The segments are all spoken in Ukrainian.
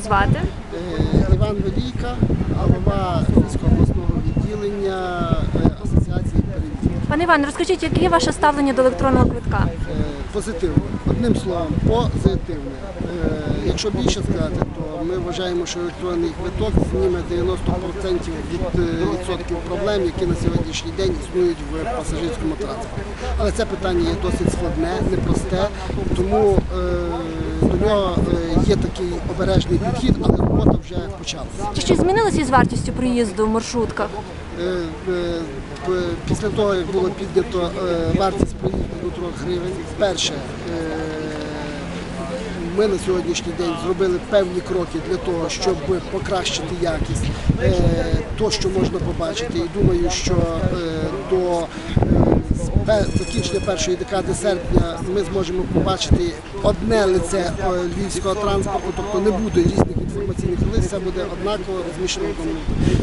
звати? Е, Іван Велійка, голова Львівського обласного відділення е, Асоціації перевізників. Пане Іван, розкажіть, яке є ваше ставлення до електронного квитка? Позитивне. Одним словом, позитивне. Е, Якщо більше сказати, то ми вважаємо, що електронний квиток зніме 90% від е, відсотків проблем, які на сьогоднішній день існують в пасажирському транспорті. Але це питання є досить складне, непросте, тому е, до нього є такий обережний підхід, але робота вже почалася. Чи щось змінилося із вартістю проїзду в маршрутках? Е, е, Після того, як було піднято е, вартість проїзду до 3 гривень, перше, ми на сьогоднішній день зробили певні кроки для того, щоб покращити якість, то, що можна побачити. І думаю, що до закінчення першої декади серпня ми зможемо побачити одне лице е, львівського транспорту, тобто не буде різних інформаційних лиць, все буде однаково розміщено в одному.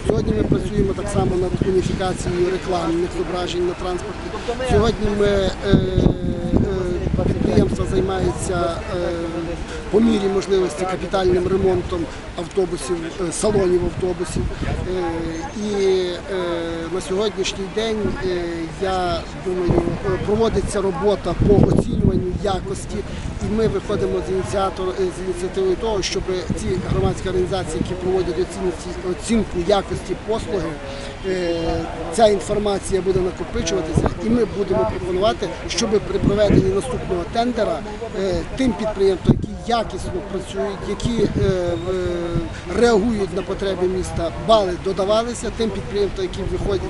Сьогодні ми працюємо так само над уніфікацією рекламних зображень на транспорті. Сьогодні ми е, е, підприємство займається е, по мірі можливості капітальним ремонтом автобусів, е, салонів автобусів. Е, І на сьогоднішній день я думаю, проводиться робота по оцінюванню якості, і ми виходимо з ініціатор е, з ініціативою того, щоб ці громадські організації, які проводять оцінку якості послуги, е, ця інформація буде накопичуватися, і ми будемо пропонувати, щоб при проведенні наступного тендера е, тим підприємствам, які якісно працюють, які реагують на потреби міста, бали додавалися. Тим підприємствам, які виходять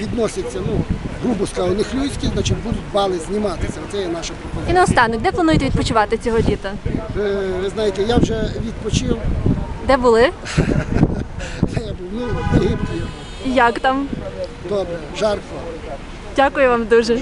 відносяться, ну грубо сказав, не хлюйські, значить будуть бали зніматися. Це є наша пропозиція. І наостанок, де плануєте відпочивати цього літа? Е, Ви знаєте, я вже відпочив. Де були? Я був ну, в Єгипті. І як там? Добре, жарко. Дякую вам дуже.